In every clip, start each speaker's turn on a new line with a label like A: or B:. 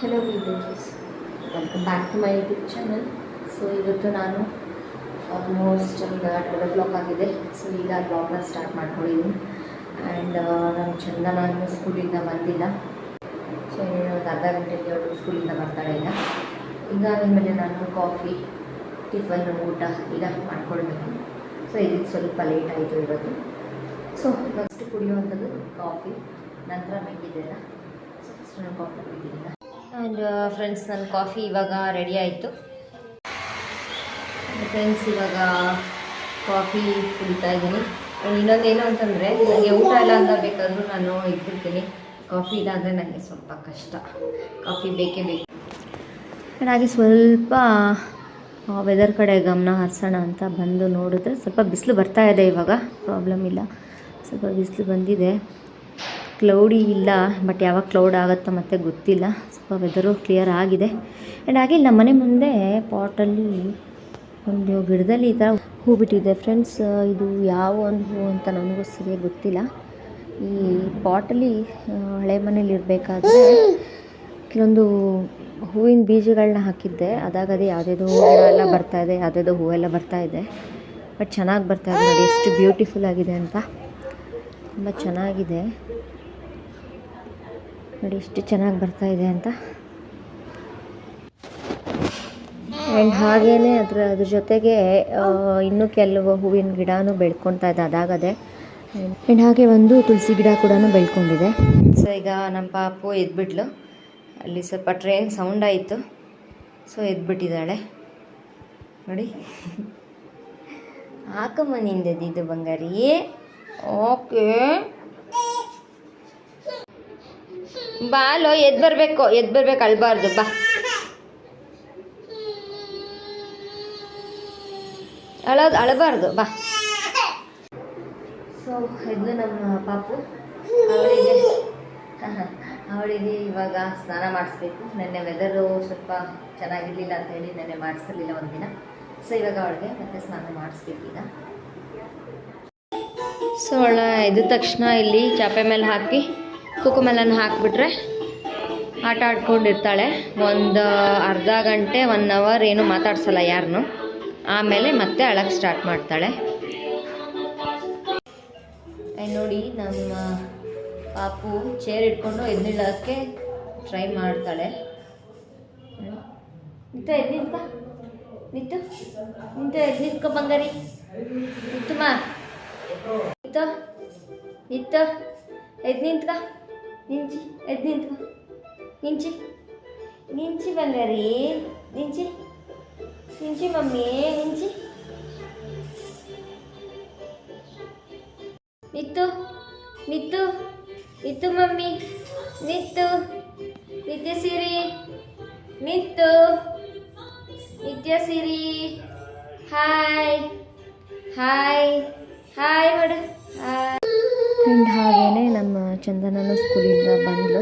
A: Hello videos welcome back to my YouTube channel so ಇವತ್ತು ನಾನು almost ಈಗ twelve o'clock ಆಗಿದೆ. So ಈಗ ಬ್ಲಾಗ್ನ ಸ್ಟಾರ್ಟ್ ಮಾಡ್ಕೊಂಡಿದ್ದೀನಿ. ಆ್ಯಂಡ್ ನಾನು ಚಂದನ ನಾನು ಸ್ಕೂಲಿಂದ ಬಂದಿಲ್ಲ. ಸೊ ಇನ್ನೇನು ಒಂದು ಅರ್ಧ ಗಂಟೆಗೆ ಅವಳು ಸ್ಕೂಲಿಂದ ಬರ್ತಾಳೆ ಈಗ. ಈಗ ಆದಮೇಲೆ ನಾನು ಕಾಫಿ ಟಿಫನ್ ಊಟ ಈಗ ಮಾಡ್ಕೊಳ್ಬೇಕು. ಸೊ ಇದಕ್ಕೆ ಸ್ವಲ್ಪ ಲೇಟ್ ಆಯಿತು ಇವತ್ತು. ಸೊ ಫಸ್ಟ್ ಕುಡಿಯುವಂಥದ್ದು ಕಾಫಿ ನಂತರ ಮೆಕ್ಕಿದ್ದೆಲ್ಲ ಸೊ ಫಸ್ಟ್ ನಾನು ಕಾಫಿ ಕುಡಿತೀನಿ ಆ್ಯಂಡ್ ಫ್ರೆಂಡ್ಸ್ ನನ್ನ ಕಾಫಿ ಇವಾಗ ರೆಡಿ ಆಯಿತು. ಫ್ರೆಂಡ್ಸ್ ಇವಾಗ ಕಾಫಿ ಕುಡಿತಾ ಇದ್ದೀನಿ. ಇನ್ನೊಂದು ಏನು ಅಂತಂದರೆ ನನಗೆ ಊಟ ಎಲ್ಲ ಅಂತ ಬೇಕಾದರೂ ನಾನು ಇಟ್ಬಿಡ್ತೀನಿ ಕಾಫಿ ಇಲ್ಲ ಅಂದರೆ ನನಗೆ ಸ್ವಲ್ಪ ಕಷ್ಟ. ಕಾಫಿ ಬೇಕೇ ಬೇಕು. ಹಾಗೆ ಸ್ವಲ್ಪ ವೆದರ್ ಕಡೆ ಗಮನ ಹರಿಸೋಣ ಅಂತ ಬಂದು ನೋಡಿದ್ರೆ ಸ್ವಲ್ಪ ಬಿಸಿಲು ಬರ್ತಾ ಇದೆ ಇವಾಗ. ಪ್ರಾಬ್ಲಮ್ ಇಲ್ಲ. ಸ್ವಲ್ಪ ಬಿಸಿಲು ಬಂದಿದೆ. ಕ್ಲೌಡಿ ಇಲ್ಲ ಬಟ್ ಯಾವಾಗ ಕ್ಲೌಡ್ ಆಗುತ್ತೋ ಮತ್ತೆ ಗೊತ್ತಿಲ್ಲ. ಸ್ವಲ್ಪ ವೆದರು ಕ್ಲಿಯರ್ ಆಗಿದೆ. ಆ್ಯಂಡ್ ಹಾಗೆ ನಮ್ಮ ಮನೆ ಮುಂದೆ ಪಾಟಲ್ಲಿ ಒಂದು ಗಿಡದಲ್ಲಿ ಈ ಥರ ಹೂ ಬಿಟ್ಟಿದೆ. ಫ್ರೆಂಡ್ಸ್ ಇದು ಯಾವ ಒಂದು ಹೂ ಅಂತ ನನಗೂ ಸರಿಯಾಗಿ ಗೊತ್ತಿಲ್ಲ. ಈ ಪಾಟಲ್ಲಿ ಹಳೆ ಮನೇಲಿ ಇರಬೇಕಾದ್ರೆ ಕೆಲವೊಂದು ಹೂವಿನ ಬೀಜಗಳನ್ನ ಹಾಕಿದ್ದೆ. ಅದಾಗದೆ ಯಾವುದೇದೋ ಹೂ ಎಲ್ಲ ಬರ್ತಾ ಇದೆ, ಯಾವುದೇದೋ ಹೂವೆಲ್ಲ ಬರ್ತಾ ಇದೆ. ಬಟ್ ಚೆನ್ನಾಗಿ ಬರ್ತಾ ಇದೆ ನೋಡಿ, ಎಷ್ಟು ಬ್ಯೂಟಿಫುಲ್ ಆಗಿದೆ ಅಂತ. ತುಂಬ ಚೆನ್ನಾಗಿದೆ. ನೋಡಿ ಎಷ್ಟು ಚೆನ್ನಾಗಿ ಬರ್ತಾ ಇದೆ ಅಂತ. ಆ್ಯಂಡ್ ಹಾಗೇ ಅದರ, ಅದ್ರ ಜೊತೆಗೆ ಇನ್ನೂ ಕೆಲವು ಹೂವಿನ ಗಿಡನೂ ಬೆಳ್ಕೊತಾ ಇದೆ, ಅದಾಗದೆ. ಆ್ಯಂಡ್ ಹಾಗೆ ಒಂದು ತುಳಸಿ ಗಿಡ ಕೂಡ ಬೆಳ್ಕೊಂಡಿದೆ. ಸೊ ಈಗ ನಮ್ಮ ಪಾಪು ಎದ್ಬಿಟ್ಲು. ಅಲ್ಲಿ ಸ್ವಲ್ಪ ಟ್ರೈನ್ ಸೌಂಡ್ ಆಯಿತು. ಸೊ ಎದ್ಬಿಟ್ಟಿದ್ದಾಳೆ. ನೋಡಿ. ಹಾಕಮ್ಮ ನಿಂದದಿದ್ದು ಬಂಗಾರಿ. ಓಕೆ. ಬಾಲೋ ಎದ್ದು ಬರಬೇಕು ಎದ್ದು ಬರ್ಬೇಕು ಅಳ್ಬಾರ್ದು ಬಾ. ಅಳೋದು ಅಳಬಾರ್ದು ಬಾ. ಸೊ ಇದು ನಮ್ಮ ಪಾಪು. ಅವಳಿಗೆ ಅವಳಿಗೆ ಇವಾಗ ಸ್ನಾನ ಮಾಡಿಸ್ಬೇಕು. ನೆನ್ನೆ ವೆದರು ಸ್ವಲ್ಪ ಚೆನ್ನಾಗಿರ್ಲಿಲ್ಲ ಅಂತ ಹೇಳಿ ನೆನ್ನೆ ಮಾಡಿಸಿರ್ಲಿಲ್ಲ ಒಂದಿನ ಸೊ ಇವಾಗ ಅವಳಿಗೆ ಮತ್ತೆ ಸ್ನಾನ ಮಾಡಿಸ್ಬೇಕೀಗ ಸೊ ಅವಳ ಎದ್ದ ತಕ್ಷಣ ಇಲ್ಲಿ ಚಾಪೆ ಮೇಲೆ ಹಾಕಿ. ಕುಕುಮೆಲ್ಲನ ಹಾಕಿಬಿಟ್ರೆ ಆಟ ಆಡ್ಕೊಂಡಿರ್ತಾಳೆ. ಒಂದು ಅರ್ಧ ಗಂಟೆ ಒನ್ ಅವರ್ ಏನು ಮಾತಾಡ್ಸಲ್ಲ ಯಾರನ್ನು ಆಮೇಲೆ ಮತ್ತೆ ಅಳಕ್ಕೆ ಸ್ಟಾರ್ಟ್ ಮಾಡ್ತಾಳೆ. ನೋಡಿ ನಮ್ಮ ಪಾಪು ಚೇರ್ ಇಟ್ಕೊಂಡು ಎದ್ದಿಳೋಕ್ಕೆ ಟ್ರೈ ಮಾಡ್ತಾಳೆ. ನಿಂತ ಎದ್ದು ನಿಂತ್ಕ. ನಿಂತು ನಿಂತ ಎದ್ದು ನಿಂತ್ಕೊ ಬಂಗಾರಿ ಮಾ. ನಿಂತ ನಿಂತು ಎದ್ದು ನಿಂತ್ಕ ನಿಂಚಿ ಎದ್ದು ನಿಂತು ನಿಂಚಿ. ನಿಂಚಿ ರೀ ನಿಂಚಿ. ನಿಂಚಿ ಮಮ್ಮಿ, ನಿಂಚಿ. ನಿತ್ತು ನಿತ್ತು ನಿತ್ತು mummy. Nittu Nitya Siri. Nittu Siri. Hi hi hi ಮಾಡು ಆ್ಯಂಡ್ ಹಾಗೇ ನಮ್ಮ ಚಂದನನು ಸ್ಕೂಲಿಂದ ಬಂದಳು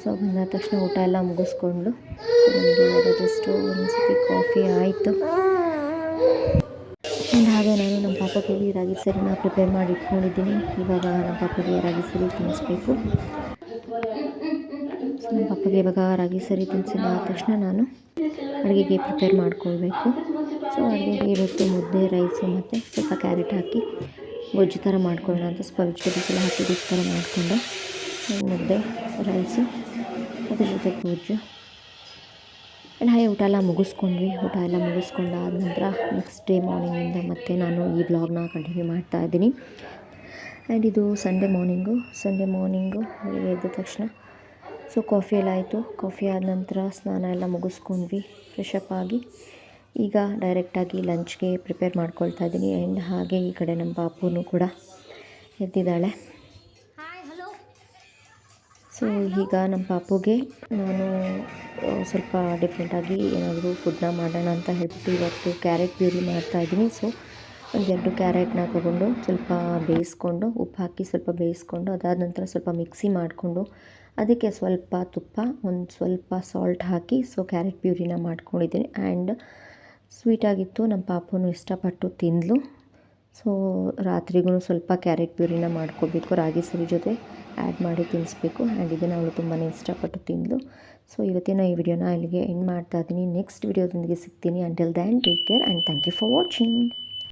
A: ಸೊ ಬಂದ ತಕ್ಷಣ ಊಟ ಎಲ್ಲ ಮುಗಿಸ್ಕೊಂಡ್ಳು. ಒಂದು ಜಸ್ಟು ಒಂದು ಸತಿ ಕಾಫಿ ಆಯಿತು. ಆ್ಯಂಡ್ ಹಾಗೆ ನಾನು ನಮ್ಮ ಪಾಪಗೆ ರಾಗಿ ಸರಿನ ಪ್ರಿಪೇರ್ ಮಾಡಿ ಇಟ್ಕೊಂಡಿದ್ದೀನಿ. ಇವಾಗ ನಮ್ಮ ಪಾಪಗೆ ರಾಗಿ ಸರಿ ತಿನ್ನಿಸ್ಬೇಕು. ನಮ್ಮ ಪಾಪಗೆ ಇವಾಗ ರಾಗಿ ಸರಿ ತಿನ್ನಿಸಿದ ತಕ್ಷಣ ನಾನು ಅಡುಗೆಗೆ ಪ್ರಿಪೇರ್ ಮಾಡ್ಕೊಳ್ಬೇಕು. ಸೊ, ಅಡುಗೆಗೆ ಇವತ್ತು ಮುದ್ದೆ, ರೈಸು ಮತ್ತು ಸ್ವಲ್ಪ ಕ್ಯಾರೆಟ್ ಹಾಕಿ ಗೊಜ್ಜು ಥರ ಮಾಡ್ಕೊಳ್ಳೋಣ ಅಂತ ವೆಜಿಟೇಬಲ್ಸ್ ಎಲ್ಲ ಹಾಕಿ ಗೊಜ್ಜು ಥರ ಮಾಡಿಕೊಂಡು ಮುದ್ದೆ ರೈಸು ಅದ್ರ ಜೊತೆ ಗೊಜ್ಜು. ಆ್ಯಂಡ್ ಹಾಗೆ ಊಟ ಎಲ್ಲ ಮುಗಿಸ್ಕೊಂಡ್ವಿ. ಊಟ ಎಲ್ಲ ಮುಗಿಸ್ಕೊಂಡಾದ ನಂತರ ನೆಕ್ಸ್ಟ್ ಡೇ ಮಾರ್ನಿಂಗಿಂದ ಮತ್ತೆ ನಾನು ಈ ಬ್ಲಾಗ್ನ ಕಂಟಿನ್ಯೂ ಮಾಡ್ತಾ ಇದ್ದೀನಿ. ಆ್ಯಂಡ್ ಇದು ಸಂಡೇ ಮಾರ್ನಿಂಗು ಸಂಡೇ ಮಾರ್ನಿಂಗು ಎದ್ದ ತಕ್ಷಣ ಸೊ ಕಾಫಿ ಎಲ್ಲ ಆಯಿತು. ಕಾಫಿ ಆದ ನಂತರ ಸ್ನಾನ ಎಲ್ಲ ಮುಗಿಸ್ಕೊಂಡ್ವಿ. ಫ್ರೆಶ್ ಆಗಿ. ಈಗ ಡೈರೆಕ್ಟಾಗಿ ಲಂಚ್ಗೆ ಪ್ರಿಪೇರ್ ಮಾಡ್ಕೊಳ್ತಾ ಇದ್ದೀನಿ. ಆ್ಯಂಡ್ ಹಾಗೆ ಈ ಕಡೆ ನಮ್ಮ ಪಾಪುನು ಕೂಡ ಎದ್ದಿದ್ದಾಳೆ. ಸೊ ಈಗ ನಮ್ಮ ಪಾಪುಗೆ ನಾನು ಸ್ವಲ್ಪ ಡಿಫ್ರೆಂಟಾಗಿ ಏನಾದರೂ ಫುಡ್ನ ಮಾಡೋಣ ಅಂತ ಹೇಳ್ಬಿಟ್ಟು ಇವತ್ತು ಕ್ಯಾರೆಟ್ ಪ್ಯೂರಿ ಮಾಡ್ತಾಯಿದ್ದೀನಿ ಸೊ ಒಂದೆರಡು ಕ್ಯಾರೆಟ್ನ ತೊಗೊಂಡು ಸ್ವಲ್ಪ ಬೇಯಿಸ್ಕೊಂಡು ಉಪ್ಪು ಹಾಕಿ ಸ್ವಲ್ಪ ಬೇಯಿಸ್ಕೊಂಡು ಅದಾದ ನಂತರ ಸ್ವಲ್ಪ ಮಿಕ್ಸಿ ಮಾಡಿಕೊಂಡು ಅದಕ್ಕೆ ಸ್ವಲ್ಪ ತುಪ್ಪ ಒಂದು ಸ್ವಲ್ಪ ಸಾಲ್ಟ್ ಹಾಕಿ ಸೊ ಕ್ಯಾರೆಟ್ ಪ್ಯೂರಿನ ಮಾಡ್ಕೊಂಡಿದ್ದೀನಿ. ಆ್ಯಂಡ್ ಸ್ವೀಟಾಗಿತ್ತು. ನಮ್ಮ ಪಾಪೂ ಇಷ್ಟಪಟ್ಟು ತಿಂದಳು ಸೊ ರಾತ್ರಿಗೂ ಸ್ವಲ್ಪ ಕ್ಯಾರೆಟ್ ಪ್ಯೂರಿನ ಮಾಡ್ಕೋಬೇಕು. ರಾಗಿ ಸರಿ ಜೊತೆ ಆ್ಯಡ್ ಮಾಡಿ ತಿನ್ನಿಸ್ಬೇಕು ಆ್ಯಂಡ್ ಇದನ್ನು ಅವಳು ತುಂಬಾ ಇಷ್ಟಪಟ್ಟು ತಿಂದಳು ಸೊ, ಇವತ್ತಿನ ಈ ವಿಡಿಯೋನ ಇಲ್ಲಿಗೆ ಎಂಡ್ ಮಾಡ್ತಾ ಇದ್ದೀನಿ. ನೆಕ್ಸ್ಟ್ ವಿಡಿಯೋದೊಂದಿಗೆ ಸಿಗ್ತೀನಿ. Until then take care and thank you for watching